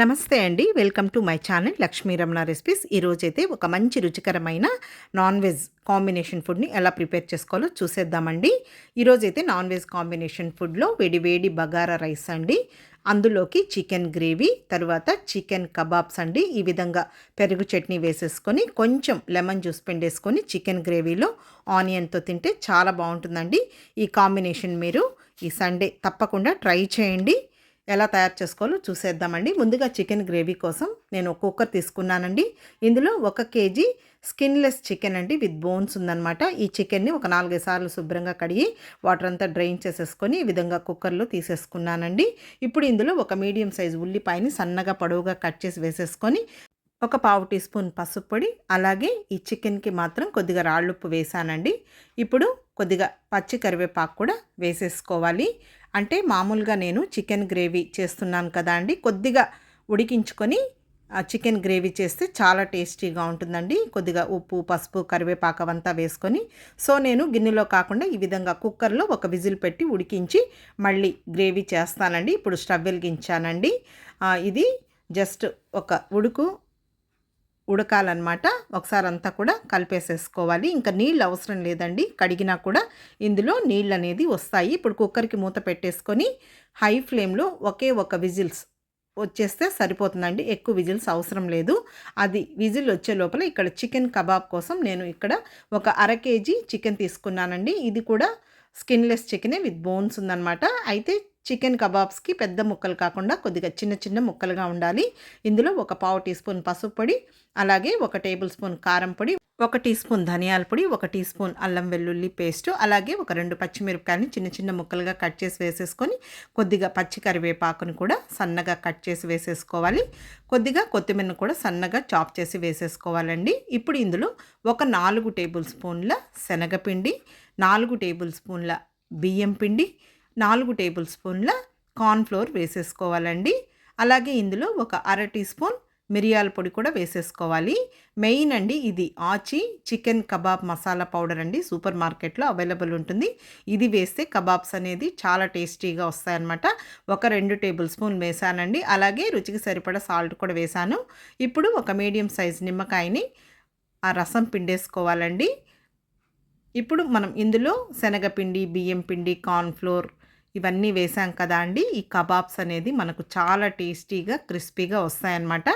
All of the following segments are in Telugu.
నమస్తే అండి. Welcome to my channel Lakshmi Ramana recipes. ఈరోజైతే ఒక మంచి రుచికరమైన నాన్ వెజ్ కాంబినేషన్ ఫుడ్ని ఎలా ప్రిపేర్ చేసుకోవాలో చూసేద్దామండి. ఈరోజైతే నాన్ వెజ్ కాంబినేషన్ ఫుడ్లో వేడి వేడి బగారా రైస్ అండి. అందులోకి చికెన్ గ్రేవీ తర్వాత చికెన్ కబాబ్స్ అండి. ఈ విధంగా పెరుగు చట్నీ వేసేసుకొని కొంచెం లెమన్ జ్యూస్ పిండేసుకొని చికెన్ గ్రేవీలో ఆనియన్తో తింటే చాలా బాగుంటుందండి. ఈ కాంబినేషన్ మీరు ఈ సండే తప్పకుండా ట్రై చేయండి. ఎలా తయారు చేసుకోవాలో చూసేద్దామండి. ముందుగా చికెన్ గ్రేవీ కోసం నేను ఒక కుక్కర్ తీసుకున్నానండి. ఇందులో ఒక కేజీ స్కిన్లెస్ చికెన్ అండి విత్ బోన్స్ ఉందన్నమాట. ఈ చికెన్ని ఒక నాలుగైదు సార్లు శుభ్రంగా కడిగి వాటర్ అంతా డ్రైన్ చేసేసుకొని ఈ విధంగా కుక్కర్లో తీసేసుకున్నానండి. ఇప్పుడు ఇందులో ఒక మీడియం సైజు ఉల్లిపాయని సన్నగా పొడవుగా కట్ చేసి వేసేసుకొని ఒక పావు టీ స్పూన్ పసుపు పొడి అలాగే ఈ చికెన్కి మాత్రం కొద్దిగా రాళ్ళుప్పు వేసానండి. ఇప్పుడు కొద్దిగా పచ్చి కరివేపాకు కూడా వేసేసుకోవాలి. అంటే మామూలుగా నేను చికెన్ గ్రేవీ చేస్తున్నాను కదా అండి. కొద్దిగా ఉడికించుకొని చికెన్ గ్రేవీ చేస్తే చాలా టేస్టీగా ఉంటుందండి. కొద్దిగా ఉప్పు పసుపు కరివేపాకు అంతా వేసుకొని సో నేను గిన్నెలో కాకుండా ఈ విధంగా కుక్కర్లో ఒక విజిల్ పెట్టి ఉడికించి మళ్ళీ గ్రేవీ చేస్తానండి. ఇప్పుడు స్టవ్ వెలిగించానండి. ఇది జస్ట్ ఒక ఉడుకు ఉడకాలన్నమాట. ఒకసారి అంతా కూడా కలిపేసేసుకోవాలి. ఇంకా నీళ్ళు అవసరం లేదండి. కడిగినా కూడా ఇందులో నీళ్ళు అనేది వస్తాయి. ఇప్పుడు కుక్కర్కి మూత పెట్టేసుకొని హై ఫ్లేమ్లో ఒకే ఒక విజిల్స్ వచ్చేస్తే సరిపోతుందండి. ఎక్కువ విజిల్స్ అవసరం లేదు. అది విజిల్ వచ్చే లోపల ఇక్కడ చికెన్ కబాబ్ కోసం నేను ఇక్కడ ఒక అర కేజీ చికెన్ తీసుకున్నానండి. ఇది కూడా స్కిన్లెస్ చికెనే విత్ బోన్స్ ఉందన్నమాట. అయితే చికెన్ కబాబ్స్కి పెద్ద ముక్కలు కాకుండా కొద్దిగా చిన్న చిన్న ముక్కలుగా ఉండాలి. ఇందులో ఒక పావు టీ స్పూన్ పసుపు పొడి అలాగే ఒక టేబుల్ స్పూన్ కారం పొడి ఒక టీ స్పూన్ ధనియాల పొడి ఒక టీ స్పూన్ అల్లం వెల్లుల్లి పేస్ట్ అలాగే ఒక రెండు పచ్చిమిరపకాయలని చిన్న చిన్న ముక్కలుగా కట్ చేసి వేసేసుకొని కొద్దిగా పచ్చి కరివేపాకుని కూడా సన్నగా కట్ చేసి వేసేసుకోవాలి. కొద్దిగా కొత్తిమీరను కూడా సన్నగా చాప్ చేసి వేసేసుకోవాలండి. ఇప్పుడు ఇందులో ఒక నాలుగు టేబుల్ స్పూన్ల శనగపిండి నాలుగు టేబుల్ స్పూన్ల బియ్యం పిండి నాలుగు టేబుల్ స్పూన్ల కార్న్ఫ్లోర్ వేసేసుకోవాలండి. అలాగే ఇందులో ఒక అర టీ స్పూన్ మిరియాల పొడి కూడా వేసేసుకోవాలి. మెయిన్ అండి ఇది Aachi chicken kebab masala powder అండి. సూపర్ మార్కెట్లో అవైలబుల్ ఉంటుంది. ఇది వేస్తే కబాబ్స్ అనేది చాలా టేస్టీగా వస్తాయన్నమాట. ఒక రెండు టేబుల్ స్పూన్ వేసానండి. అలాగే రుచికి సరిపడా సాల్ట్ కూడా వేసాను. ఇప్పుడు ఒక మీడియం సైజ్ నిమ్మకాయని ఆ రసం పిండేసుకోవాలండి. ఇప్పుడు మనం ఇందులో శనగపిండి బియ్యం పిండి కార్న్ఫ్లోర్ ఇవన్నీ వేసాం కదా అండి. ఈ కబాబ్స్ అనేది మనకు చాలా టేస్టీగా క్రిస్పీగా వస్తాయన్నమాట.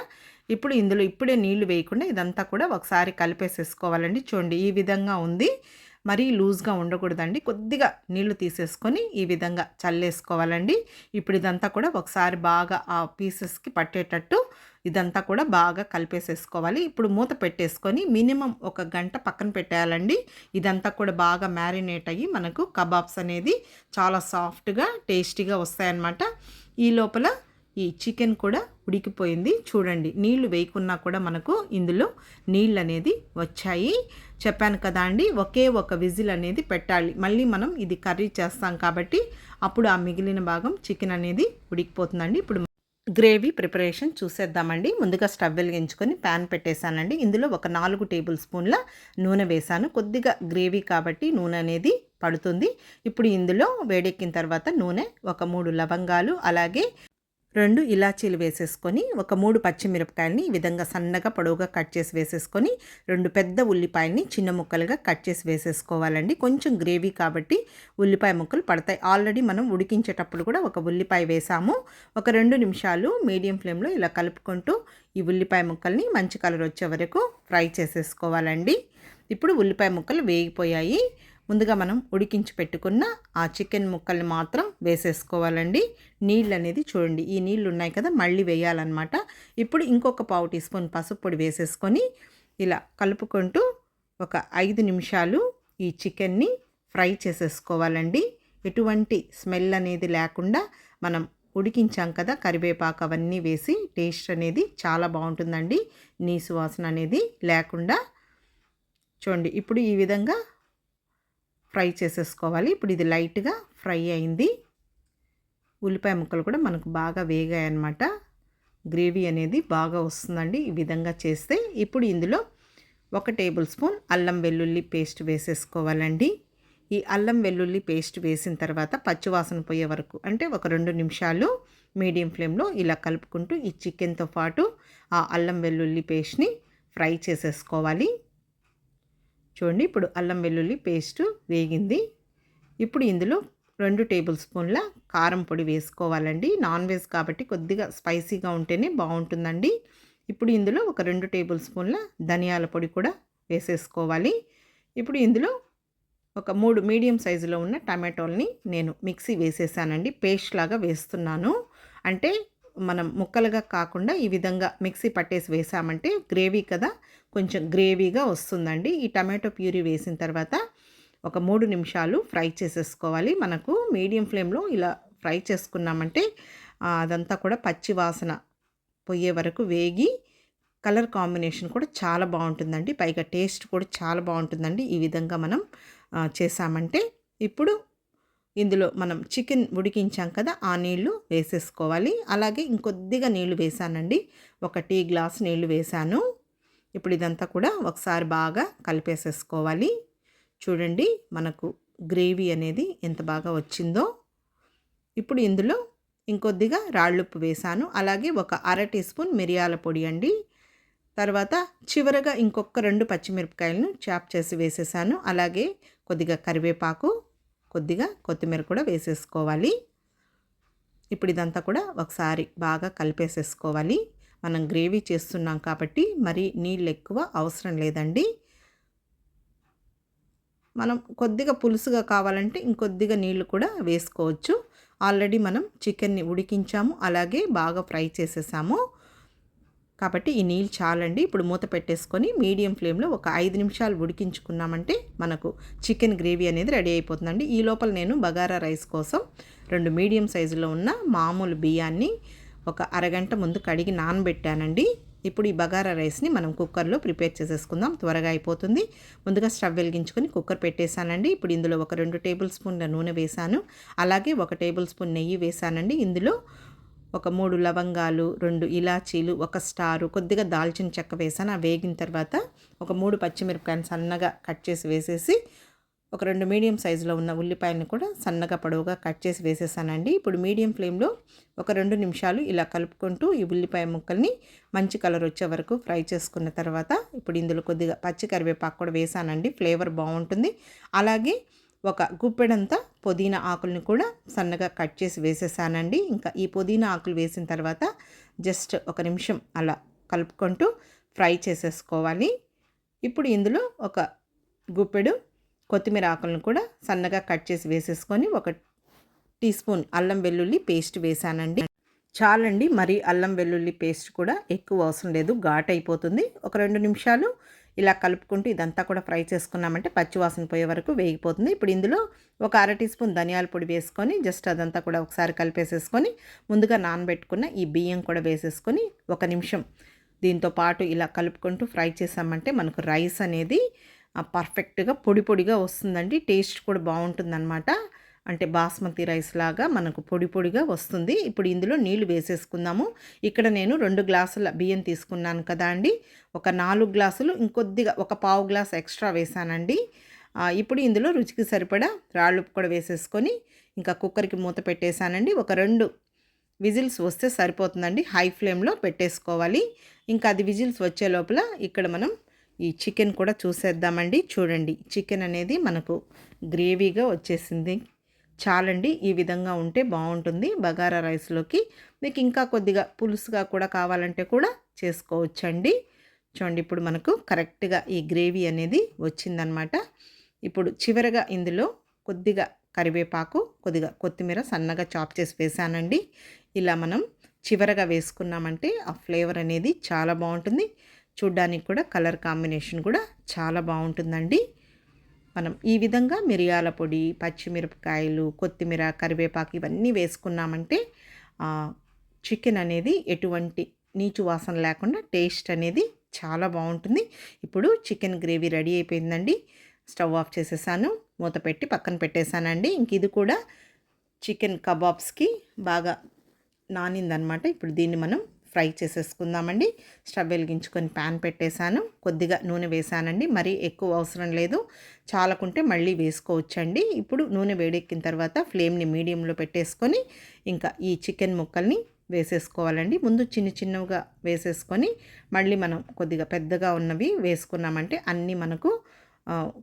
ఇప్పుడు ఇందులో ఇప్పుడే నీళ్ళు వేయకుండా ఇదంతా కూడా ఒకసారి కలిపేసేసుకోవాలండి. చూడండి ఈ విధంగా ఉంది. మరీ లూజ్గా ఉండకూడదండి. కొద్దిగా నీళ్ళు తీసేసుకొని ఈ విధంగా చల్లేసుకోవాలండి. ఇప్పుడు ఇదంతా కూడా ఒకసారి బాగా ఆ పీసెస్కి పట్టేటట్టు ఇదంతా కూడా బాగా కలిపేసేసుకోవాలి. ఇప్పుడు మూత పెట్టేసుకొని మినిమం ఒక గంట పక్కన పెట్టేయాలండి. ఇదంతా కూడా బాగా మ్యారినేట్ అయ్యి మనకు కబాబ్స్ అనేది చాలా సాఫ్ట్గా టేస్టీగా వస్తాయన్నమాట. ఈ లోపల ఈ చికెన్ కూడా ఉడికిపోయింది. చూడండి నీళ్ళు వేయకున్నా కూడా మనకు ఇందులో నీళ్ళు అనేది వచ్చాయి. చెప్పాను కదా అండి ఒకే ఒక విజిల్ అనేది పెట్టాలి. మళ్ళీ మనం ఇది కర్రీ చేస్తాం కాబట్టి అప్పుడు ఆ మిగిలిన భాగం చికెన్ అనేది ఉడికిపోతుందండి. ఇప్పుడు గ్రేవీ ప్రిపరేషన్ చూసేద్దామండి. ముందుగా స్టవ్ వెలిగించుకొని ప్యాన్ పెట్టేశానండి. ఇందులో ఒక నాలుగు టేబుల్ స్పూన్ల నూనె వేశాను. కొద్దిగా గ్రేవీ కాబట్టి నూనె అనేది పడుతుంది. ఇప్పుడు ఇందులో వేడెక్కిన తర్వాత నూనె ఒక మూడు లవంగాలు అలాగే రెండు ఇలాచీలు వేసేసుకొని ఒక మూడు పచ్చిమిరపకాయలని ఈ విధంగా సన్నగా పొడవుగా కట్ చేసి వేసేసుకొని రెండు పెద్ద ఉల్లిపాయల్ని చిన్న ముక్కలుగా కట్ చేసి వేసేసుకోవాలండి. కొంచెం గ్రేవీ కాబట్టి ఉల్లిపాయ ముక్కలు పడతాయి. ఆల్రెడీ మనం ఉడికించేటప్పుడు కూడా ఒక ఉల్లిపాయ వేసాము. ఒక రెండు నిమిషాలు మీడియం ఫ్లేమ్లో ఇలా కలుపుకుంటూ ఈ ఉల్లిపాయ ముక్కల్ని మంచి కలర్ వచ్చే వరకు ఫ్రై చేసేసుకోవాలండి. ఇప్పుడు ఉల్లిపాయ ముక్కలు వేగిపోయాయి. ముందుగా మనం ఉడికించి పెట్టుకున్న ఆ చికెన్ ముక్కల్ని మాత్రం వేసేసుకోవాలండి. నీళ్ళు అనేది చూడండి ఈ నీళ్ళు ఉన్నాయి కదా మళ్ళీ వేయాలన్నమాట. ఇప్పుడు ఇంకొక పావు టీ స్పూన్ పసుపు పొడి వేసేసుకొని ఇలా కలుపుకుంటూ ఒక ఐదు నిమిషాలు ఈ చికెన్ని ఫ్రై చేసేసుకోవాలండి. ఎటువంటి స్మెల్ అనేది లేకుండా మనం ఉడికించాం కదా కరివేపాకు అవన్నీ వేసి టేస్ట్ అనేది చాలా బాగుంటుందండి. నీసు వాసన అనేది లేకుండా. చూడండి ఇప్పుడు ఈ విధంగా ఫ్రై చేసేసుకోవాలి. ఇప్పుడు ఇది లైట్గా ఫ్రై అయింది. ఉల్లిపాయ ముక్కలు కూడా మనకు బాగా వేగాయి అన్నమాట గ్రేవీ అనేది బాగా వస్తుందండి ఈ విధంగా చేస్తే. ఇప్పుడు ఇందులో ఒక టేబుల్ స్పూన్ అల్లం వెల్లుల్లి పేస్ట్ వేసేసుకోవాలండి. ఈ అల్లం వెల్లుల్లి పేస్ట్ వేసిన తర్వాత పచ్చివాసన పోయే వరకు అంటే ఒక రెండు నిమిషాలు మీడియం ఫ్లేమ్లో ఇలా కలుపుకుంటూ ఈ చికెన్తో పాటు ఆ అల్లం వెల్లుల్లి పేస్ట్ని ఫ్రై చేసేసుకోవాలి. చూడండి ఇప్పుడు అల్లం వెల్లుల్లి పేస్టు వేగింది. ఇప్పుడు ఇందులో రెండు టేబుల్ స్పూన్ల కారం పొడి వేసుకోవాలండి. నాన్ వెజ్ కాబట్టి కొద్దిగా స్పైసీగా ఉంటేనే బాగుంటుందండి. ఇప్పుడు ఇందులో ఒక రెండు టేబుల్ స్పూన్ల ధనియాల పొడి కూడా వేసేసుకోవాలి. ఇప్పుడు ఇందులో ఒక మూడు మీడియం సైజులో ఉన్న టమాటోల్ని నేను మిక్సీ వేసేసానండి. పేస్ట్ లాగా వేస్తున్నాను. అంటే మనం ముక్కలుగా కాకుండా ఈ విధంగా మిక్సీ పట్టేసి వేసామంటే గ్రేవీ కదా కొంచెం గ్రేవీగా వస్తుందండి. ఈ టమాటో ప్యూరీ వేసిన తర్వాత ఒక మూడు నిమిషాలు ఫ్రై చేసేసుకోవాలి. మనకు మీడియం ఫ్లేమ్లో ఇలా ఫ్రై చేసుకున్నామంటే అదంతా కూడా పచ్చి వాసన పోయే వరకు వేగి కలర్ కాంబినేషన్ కూడా చాలా బాగుంటుందండి. పైగా టేస్ట్ కూడా చాలా బాగుంటుందండి. ఈ విధంగా మనం చేసామంటే ఇప్పుడు ఇందులో మనం చికెన్ ఉడికించాం కదా ఆ నీళ్ళు వేసేసుకోవాలి. అలాగే ఇంకొద్దిగా నీళ్ళు వేసానండి. ఒక టీ గ్లాస్ నీళ్ళు వేసాను. ఇప్పుడు ఇదంతా కూడా ఒకసారి బాగా కలిపేసేసుకోవాలి. చూడండి మనకు గ్రేవీ అనేది ఎంత బాగా వచ్చిందో. ఇప్పుడు ఇందులో ఇంకొద్దిగా రాళ్ళుప్పు వేసాను. అలాగే ఒక అర టీ స్పూన్ మిరియాల పొడి అండి. తర్వాత చివరగా ఇంకొక రెండు పచ్చిమిరపకాయలను చాప్ చేసి వేసేసాను. అలాగే కొద్దిగా కరివేపాకు కొద్దిగా కొత్తిమీర కూడా వేసేసుకోవాలి. ఇప్పుడు ఇదంతా కూడా ఒకసారి బాగా కలిపేసేసుకోవాలి. మనం గ్రేవీ చేస్తున్నాం కాబట్టి మరి నీళ్ళు ఎక్కువ అవసరం లేదండి. మనం కొద్దిగా పులుసుగా కావాలంటే ఇంకొద్దిగా నీళ్ళు కూడా వేసుకోవచ్చు. ఆల్రెడీ మనం చికెన్ని ఉడికించాము అలాగే బాగా ఫ్రై చేసేసాము. కాబట్టి ఈ నీళ్ళు చాలండి. ఇప్పుడు మూత పెట్టేసుకొని మీడియం ఫ్లేమ్లో ఒక ఐదు నిమిషాలు ఉడికించుకున్నామంటే మనకు చికెన్ గ్రేవీ అనేది రెడీ అయిపోతుందండి. ఈ లోపల నేను బగారా రైస్ కోసం రెండు మీడియం సైజులో ఉన్న మామూలు బియ్యాన్ని ఒక అరగంట ముందు కడిగి నానబెట్టానండి. ఇప్పుడు ఈ బగారా రైస్ని మనం కుక్కర్లో ప్రిపేర్ చేసేసుకుందాం. త్వరగా అయిపోతుంది. ముందుగా స్టవ్ వెలిగించుకొని కుక్కర్ పెట్టేశానండి. ఇప్పుడు ఇందులో ఒక రెండు టేబుల్ స్పూన్ల నూనె వేశాను. అలాగే ఒక టేబుల్ స్పూన్ నెయ్యి వేశానండి. ఇందులో ఒక మూడు లవంగాలు రెండు ఇలాచీలు ఒక స్టారు కొద్దిగా దాల్చిన చెక్క వేసాను ఆ వేగిన తర్వాత ఒక మూడు పచ్చిమిరపకాయలు సన్నగా కట్ చేసి వేసేసి ఒక రెండు మీడియం సైజులో ఉన్న ఉల్లిపాయలను కూడా సన్నగా పొడవుగా కట్ చేసి వేసేసానండి. ఇప్పుడు మీడియం ఫ్లేమ్లో ఒక రెండు నిమిషాలు ఇలా కలుపుకుంటూ ఈ ఉల్లిపాయ ముక్కల్ని మంచి కలర్ వచ్చే వరకు ఫ్రై చేసుకున్న తర్వాత ఇప్పుడు ఇందులో కొద్దిగా పచ్చి కరివేపాకు కూడా వేసానండి. ఫ్లేవర్ బాగుంటుంది. అలాగే ఒక గుప్పెడంతా పుదీనా ఆకుల్ని కూడా సన్నగా కట్ చేసి వేసేసానండి. ఇంకా ఈ పుదీనా ఆకులు వేసిన తర్వాత జస్ట్ ఒక నిమిషం అలా కలుపుకుంటూ ఫ్రై చేసేసుకోవాలి. ఇప్పుడు ఇందులో ఒక గుప్పెడు కొత్తిమీర ఆకులను కూడా సన్నగా కట్ చేసి వేసేసుకొని ఒక టీ స్పూన్ అల్లం వెల్లుల్లి పేస్ట్ వేసానండి. చాలండి మరి అల్లం వెల్లుల్లి పేస్ట్ కూడా ఎక్కువ అవసరం లేదు ఘాట్ అయిపోతుంది. ఒక రెండు నిమిషాలు ఇలా కలుపుకుంటూ ఇదంతా కూడా ఫ్రై చేసుకున్నామంటే పచ్చివాసన పోయే వరకు వేగిపోతుంది. ఇప్పుడు ఇందులో ఒక అర టీ స్పూన్ ధనియాల పొడి వేసుకొని జస్ట్ అదంతా కూడా ఒకసారి కలిపేసేసుకొని ముందుగా నానబెట్టుకున్న ఈ బియ్యం కూడా వేసేసుకొని ఒక నిమిషం దీంతో పాటు ఇలా కలుపుకుంటూ ఫ్రై చేసామంటే మనకు రైస్ అనేది పర్ఫెక్ట్గా పొడి పొడిగా వస్తుందండి. టేస్ట్ కూడా బాగుంటుందన్నమాట. అంటే బాస్మతి రైస్ లాగా మనకు పొడి పొడిగా వస్తుంది. ఇప్పుడు ఇందులో నీళ్ళు వేసేసుకుందాము. ఇక్కడ నేను రెండు గ్లాసుల బియ్యం తీసుకున్నాను కదా అండి. ఒక నాలుగు గ్లాసులు ఇంకొద్దిగా ఒక పావు గ్లాస్ ఎక్స్ట్రా వేసానండి. ఇప్పుడు ఇందులో రుచికి సరిపడా రాళ్ళు కూడా వేసేసుకొని ఇంకా కుక్కర్కి మూత పెట్టేశానండి. ఒక రెండు విజిల్స్ వస్తే సరిపోతుందండి. హై ఫ్లేమ్లో పెట్టేసుకోవాలి. ఇంకా అది విజిల్స్ వచ్చే లోపల ఇక్కడ మనం ఈ చికెన్ కూడా చూసేద్దామండి. చూడండి చికెన్ అనేది మనకు గ్రేవీగా వచ్చేసింది. చాలండి ఈ విధంగా ఉంటే బాగుంటుంది. బగారా రైస్లోకి మీకు ఇంకా కొద్దిగా పులుసుగా కూడా కావాలంటే కూడా చేసుకోవచ్చండి. చూడండి ఇప్పుడు మనకు కరెక్ట్గా ఈ గ్రేవీ అనేది వచ్చిందనమాట. ఇప్పుడు చివరగా ఇందులో కొద్దిగా కరివేపాకు కొద్దిగా కొత్తిమీర సన్నగా చాప్ చేసి వేసానండి. ఇలా మనం చివరగా వేసుకున్నామంటే ఆ ఫ్లేవర్ అనేది చాలా బాగుంటుంది. చూడ్డానికి కూడా కలర్ కాంబినేషన్ కూడా చాలా బాగుంటుందండి. మనం ఈ విధంగా మిరియాల పొడి పచ్చిమిరపకాయలు కొత్తిమీర కరివేపాకు ఇవన్నీ వేసుకున్నామంటే చికెన్ అనేది ఎటువంటి నీచు వాసన లేకుండా టేస్ట్ అనేది చాలా బాగుంటుంది. ఇప్పుడు చికెన్ గ్రేవీ రెడీ అయిపోయిందండి. స్టవ్ ఆఫ్ చేసేసాను. మూత పెట్టి పక్కన పెట్టేశానండి. ఇంక ఇది కూడా చికెన్ కబాబ్స్కి బాగా నానిందనమాట. ఇప్పుడు దీన్ని మనం ఫ్రై చేసేసుకుందామండి. స్టవ్ వెలిగించుకొని ప్యాన్ పెట్టేశాను. కొద్దిగా నూనె వేసానండి మరీ ఎక్కువ అవసరం లేదు. చాలకుంటే మళ్ళీ వేసుకోవచ్చండి. ఇప్పుడు నూనె వేడెక్కిన తర్వాత ఫ్లేమ్ని మీడియంలో పెట్టేసుకొని ఇంకా ఈ చికెన్ ముక్కల్ని వేసేసుకోవాలండి. ముందు చిన్న చిన్నగా వేసేసుకొని మళ్ళీ మనం కొద్దిగా పెద్దగా ఉన్నవి వేసుకున్నామంటే అన్నీ మనకు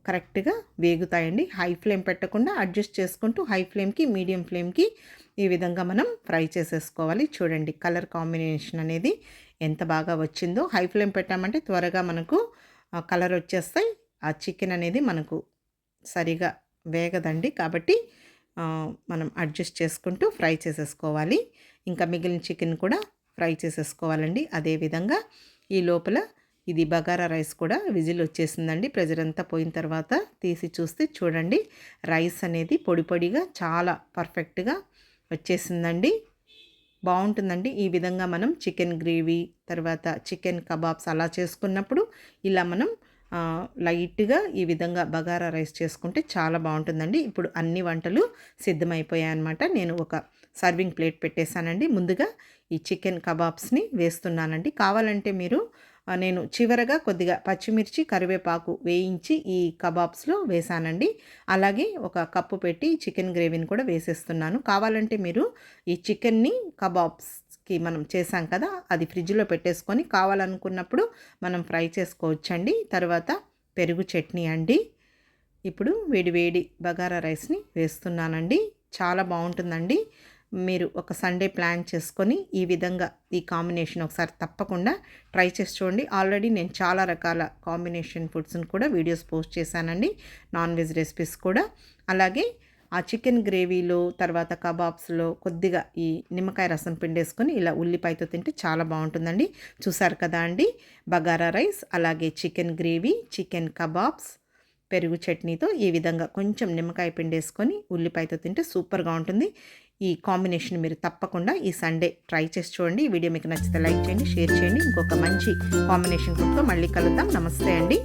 కరెక్ట్గా వేగుతాయండి. హై ఫ్లేమ్ పెట్టకుండా అడ్జస్ట్ చేసుకుంటూ హై ఫ్లేమ్కి మీడియం ఫ్లేమ్కి ఈ విధంగా మనం ఫ్రై చేసేసుకోవాలి. చూడండి కలర్ కాంబినేషన్ అనేది ఎంత బాగా వచ్చిందో. హై ఫ్లేమ్ పెట్టామంటే త్వరగా మనకు కలర్ వచ్చేస్తాయి. ఆ చికెన్ అనేది మనకు సరిగా వేగదండి కాబట్టి మనం అడ్జస్ట్ చేసుకుంటూ ఫ్రై చేసేసుకోవాలి. ఇంకా మిగిలిన చికెన్ కూడా ఫ్రై చేసేసుకోవాలండి. అదేవిధంగా ఈ లోపల ఇది బగారా రైస్ కూడా విజిల్ వచ్చేసిందండి. ప్రెజర్ అంతా పోయిన తర్వాత తీసి చూస్తే చూడండి రైస్ అనేది పొడి పొడిగా చాలా పర్ఫెక్ట్గా వచ్చేసిందండి. బాగుంటుందండి. ఈ విధంగా మనం చికెన్ గ్రేవీ తర్వాత చికెన్ కబాబ్స్ అలా చేసుకున్నప్పుడు ఇలా మనం లైట్గా ఈ విధంగా బగారా రైస్ చేసుకుంటే చాలా బాగుంటుందండి. ఇప్పుడు అన్ని వంటలు సిద్ధమైపోయాయి అన్నమాట నేను ఒక సర్వింగ్ ప్లేట్ పెట్టేశానండి. ముందుగా ఈ చికెన్ కబాబ్స్ని వేస్తున్నానండి. కావాలంటే మీరు నేను చివరగా కొద్దిగా పచ్చిమిర్చి కరివేపాకు వేయించి ఈ కబాబ్స్లో వేసానండి. అలాగే ఒక కప్పు పెట్టి చికెన్ గ్రేవీని కూడా వేసేస్తున్నాను. కావాలంటే మీరు ఈ చికెన్ని కబాబ్స్కి మనం చేసాం కదా అది ఫ్రిడ్జ్లో పెట్టేసుకొని కావాలనుకున్నప్పుడు మనం ఫ్రై చేసుకోవచ్చండి. తర్వాత పెరుగు చట్నీ అండి. ఇప్పుడు వేడి వేడి బగారా రైస్ని వేస్తున్నానండి. చాలా బాగుంటుందండి. మీరు ఒక సండే ప్లాన్ చేసుకొని ఈ విధంగా ఈ కాంబినేషన్ ఒకసారి తప్పకుండా ట్రై చేసి చూడండి. ఆల్రెడీ నేను చాలా రకాల కాంబినేషన్ ఫుడ్స్ని కూడా వీడియోస్ పోస్ట్ చేశానండి. నాన్ వెజ్ రెసిపీస్ కూడా. అలాగే ఆ చికెన్ గ్రేవీలో తర్వాత కబాబ్స్లో కొద్దిగా ఈ నిమ్మకాయ రసం పిండేసుకొని ఇలా ఉల్లిపాయతో తింటే చాలా బాగుంటుందండి. చూసారు కదా అండి? బగారా రైస్ అలాగే చికెన్ గ్రేవీ చికెన్ కబాబ్స్ పెరుగు చట్నీతో ఈ విధంగా కొంచెం నిమ్మకాయ పిండేసుకొని ఉల్లిపాయతో తింటే సూపర్గా ఉంటుంది. ఈ కాంబినేషన్ మీరు తప్పకుండా ఈ సండే ట్రై చేసి చూడండి. ఈ వీడియో మీకు నచ్చితే లైక్ చేయండి షేర్ చేయండి. ఇంకొక మంచి కాంబినేషన్ ఫుడ్తో మళ్ళీ కలుద్దాం. నమస్తే అండి.